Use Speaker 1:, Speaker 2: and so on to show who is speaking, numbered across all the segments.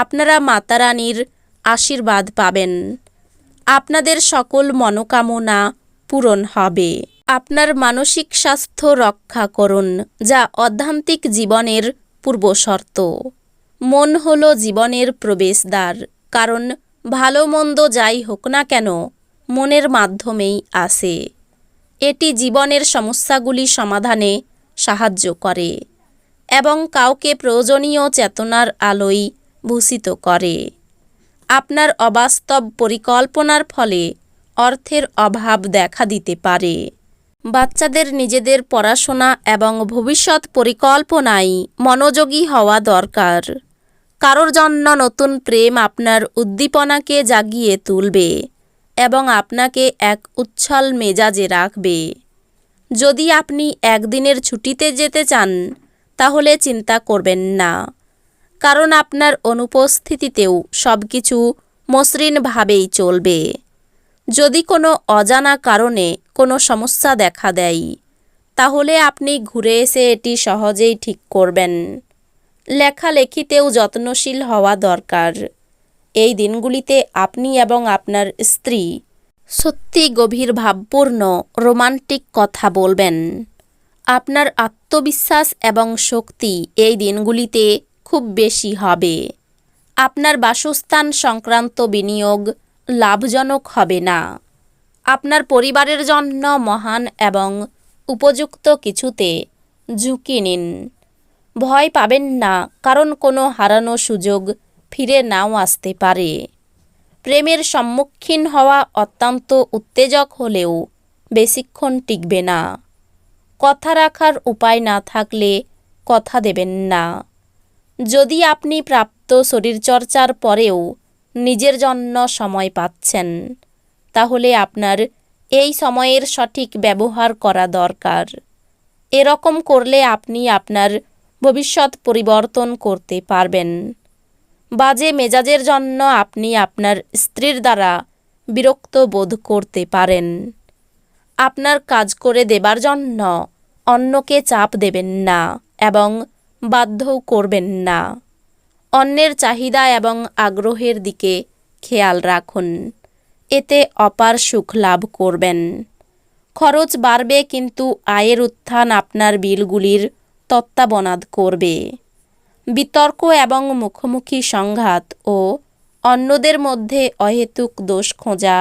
Speaker 1: আপনারা মাতারানীর আশীর্বাদ পাবেন। আপনাদের সকল মনোকামনা পূরণ হবে। আপনার মানসিক স্বাস্থ্য রক্ষা করুন, যা অধ্যান্তিক জীবনের পূর্বশর্ত। মন হল জীবনের প্রবেশদ্বার, কারণ ভালো মন্দ যাই হোক না কেন, মনের মাধ্যমেই আসে এটি জীবনের সমস্যাগুলি সমাধানে সাহায্য করে এবং কাউকে প্রয়োজনীয় চেতনার আলোয় ভূষিত করে। আপনার অবাস্তব পরিকল্পনার ফলে অর্থের অভাব দেখা দিতে পারে। বাচ্চাদের নিজেদের পড়াশোনা এবং ভবিষ্যৎ পরিকল্পনায় মনোযোগী হওয়া দরকার। কারোর জন্য নতুন প্রেম আপনার উদ্দীপনাকে জাগিয়ে তুলবে এবং আপনাকে এক উচ্ছল মেজাজে রাখবে। যদি আপনি একদিনের ছুটিতে যেতে চান, তাহলে চিন্তা করবেন না। কারণ আপনার অনুপস্থিতিতেও সব কিছু মসৃণভাবেই চলবে। যদি কোনো অজানা কারণে কোনো সমস্যা দেখা দেয়, তাহলে আপনি ঘুরে এসে এটি সহজেই ঠিক করবেন। লেখালেখিতেও যত্নশীল হওয়া দরকার। এই দিনগুলিতে আপনি এবং আপনার স্ত্রী সত্যি গভীর ভাবপূর্ণ রোমান্টিক কথা বলবেন। আপনার আত্মবিশ্বাস এবং শক্তি এই দিনগুলিতে খুব বেশি হবে। আপনার বাসস্থান সংক্রান্ত বিনিয়োগ লাভজনক হবে না। আপনার পরিবারের জন্য মহান এবং উপযুক্ত কিছুতে ঝুঁকি নিন। ভয় পাবেন না, কারণ কোনো হারানো সুযোগ ফিরে নাও আসতে পারে। প্রেমের সম্মুখীন হওয়া অত্যন্ত উত্তেজক হলেও বেশিক্ষণ টিকবে না। কথা রাখার উপায় না থাকলে কথা দেবেন না। যদি আপনি প্রাপ্ত শরীরচর্চার পরেও নিজের জন্য সময় পাচ্ছেন, তাহলে আপনার এই সময়ের সঠিক ব্যবহার করা দরকার। এরকম করলে আপনি আপনার ভবিষ্যৎ পরিবর্তন করতে পারবেন। বাজে মেজাজের জন্য আপনি আপনার স্ত্রীর দ্বারা বিরক্ত বোধ করতে পারেন। আপনার কাজ করে দেবার জন্য অন্যকে চাপ দেবেন না এবং বাধ্যও করবেন না। অন্যের চাহিদা এবং আগ্রহের দিকে খেয়াল রাখুন। এতে অপার সুখ লাভ করবেন। খরচ বাড়বে কিন্তু আয়ের উত্থান আপনার বিলগুলির তত্ত্বাবনাদ করবে। বিতর্ক এবং মুখোমুখি সংঘাত ও অন্যদের মধ্যে অহেতুক দোষ খোঁজা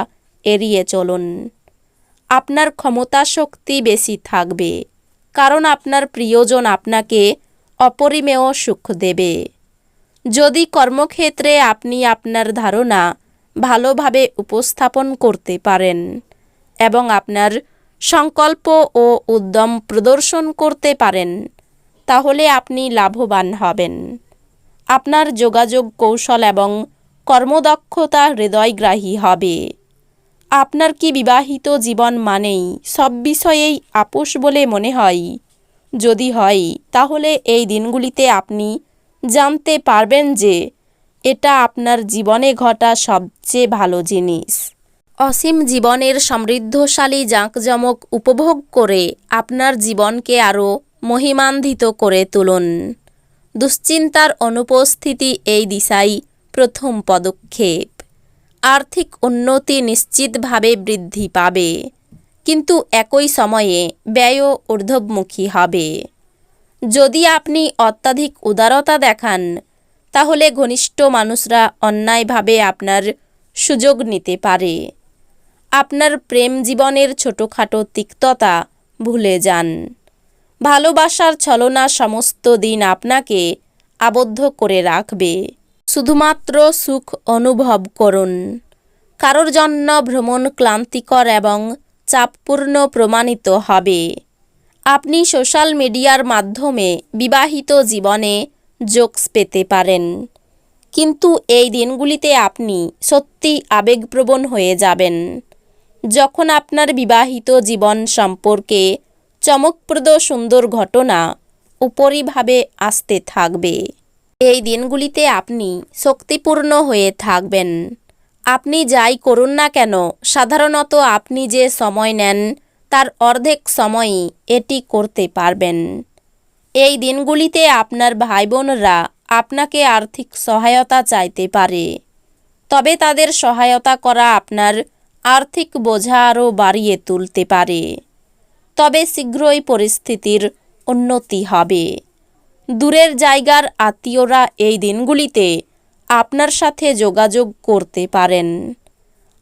Speaker 1: এড়িয়ে চলুন। আপনার ক্ষমতা শক্তি বেশি থাকবে, কারণ আপনার প্রিয়জন আপনাকে অপরিমেয় সুখ দেবে। যদি কর্মক্ষেত্রে আপনি আপনার ধারণা ভালোভাবে উপস্থাপন করতে পারেন এবং আপনার সংকল্প ও উদ্যম প্রদর্শন করতে পারেন, তাহলে আপনি লাভবান হবেন। আপনার যোগাযোগ কৌশল এবং কর্মদক্ষতা হৃদয়গ্রাহী হবে। আপনার কি বিবাহিত জীবন মানেই সব বিষয়েই আপোষ বলে মনে হয়? যদি হয়, তাহলে এই দিনগুলিতে আপনি জানতে পারবেন যে এটা আপনার জীবনে ঘটা সবচেয়ে ভালো জিনিস। অসীম জীবনের সমৃদ্ধশালী জাঁকজমক উপভোগ করে আপনার জীবনকে আরও মহিমান্বিত করে তুলুন। দুশ্চিন্তার অনুপস্থিতি এই দিশাই প্রথম পদক্ষেপ। আর্থিক উন্নতি নিশ্চিতভাবে বৃদ্ধি পাবে। কিন্তু একই সময়ে ব্যয়ও ঊর্ধ্বমুখী হবে। যদি আপনি অত্যাধিক উদারতা দেখান, তাহলে ঘনিষ্ঠ মানুষরা অন্যায়ভাবে আপনার সুযোগ নিতে পারে। আপনার প্রেম জীবনের ছোটোখাটো তিক্ততা ভুলে যান। ভালোবাসার ছলনা সমস্ত দিন আপনাকে আবদ্ধ করে রাখবে। শুধুমাত্র সুখ অনুভব করুন। কারোর জন্য ভ্রমণ ক্লান্তিকর এবং চাপপূর্ণ প্রমাণিত হবে। আপনি সোশ্যাল মিডিয়ার মাধ্যমে বিবাহিত জীবনে জোকস পেতে পারেন। কিন্তু এই দিনগুলিতে আপনি সত্যি আবেগপ্রবণ হয়ে যাবেন। যখন আপনার বিবাহিত জীবন সম্পর্কে চমকপ্রদ সুন্দর ঘটনা উপরিভাবে আসতে থাকবে, এই দিনগুলিতে আপনি শক্তিপূর্ণ হয়ে থাকবেন। আপনি যাই করুন না কেন, সাধারণত আপনি যে সময় নেন, তার অর্ধেক সময়ই এটি করতে পারবেন। এই দিনগুলিতে আপনার ভাই বোনরা আপনাকে আর্থিক সহায়তা চাইতে পারে। তবে তাদের সহায়তা করা আপনার আর্থিক বোঝা আরও বাড়িয়ে তুলতে পারে। তবে শীঘ্রই পরিস্থিতির উন্নতি হবে। দূরের জায়গার আত্মীয়রা এই দিনগুলিতে আপনার সাথে যোগাযোগ করতে পারেন।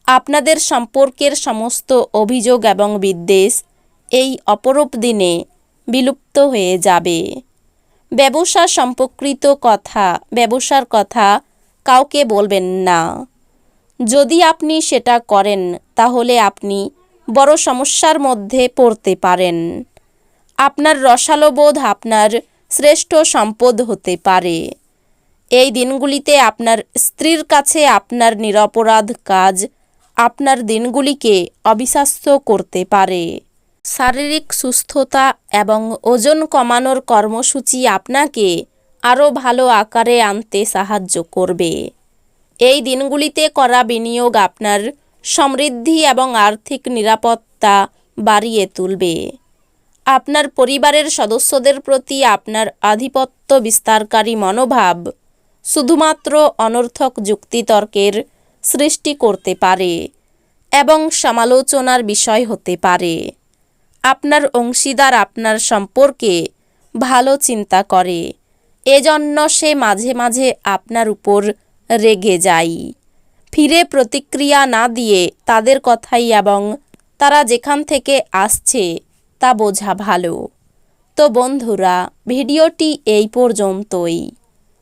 Speaker 1: আপনাদের সম্পর্কের সমস্ত অভিযোগ এবং বিদ্বেষ এই অপরূপ দিনে বিলুপ্ত হয়ে যাবে। ব্যবসা সম্পর্কিত কথা, ব্যবসার কথা কাউকে বলবেন না। যদি আপনি সেটা করেন, তাহলে আপনি বড় সমস্যার মধ্যে পড়তে পারেন। আপনার রসালোবোধ আপনার শ্রেষ্ঠ সম্পদ হতে পারে। এই দিনগুলিতে আপনার স্ত্রীর কাছে আপনার নিরপরাধ কাজ আপনার দিনগুলিকে অবিশ্বাস্য করতে পারে। শারীরিক সুস্থতা এবং ওজন কমানোর কর্মসূচি আপনাকে আরও ভালো আকারে আনতে সাহায্য করবে। এই দিনগুলিতে করা বিনিয়োগ আপনার সমৃদ্ধি এবং আর্থিক নিরাপত্তা বাড়িয়ে তুলবে। আপনার পরিবারের সদস্যদের প্রতি আপনার আধিপত্য বিস্তারকারী মনোভাব শুধুমাত্র অনর্থক যুক্তিতর্কের সৃষ্টি করতে পারে এবং সমালোচনার বিষয় হতে পারে। আপনার অংশীদার আপনার সম্পর্কে ভালো চিন্তা করে। এজন্য সে মাঝে মাঝে আপনার উপর রেগে যায়। ফিরে প্রতিক্রিয়া না দিয়ে তাদের কথাই এবং তারা যেখান থেকে আসছে তা বোঝা ভালো। তো বন্ধুরা, ভিডিওটি এই পর্যন্তই।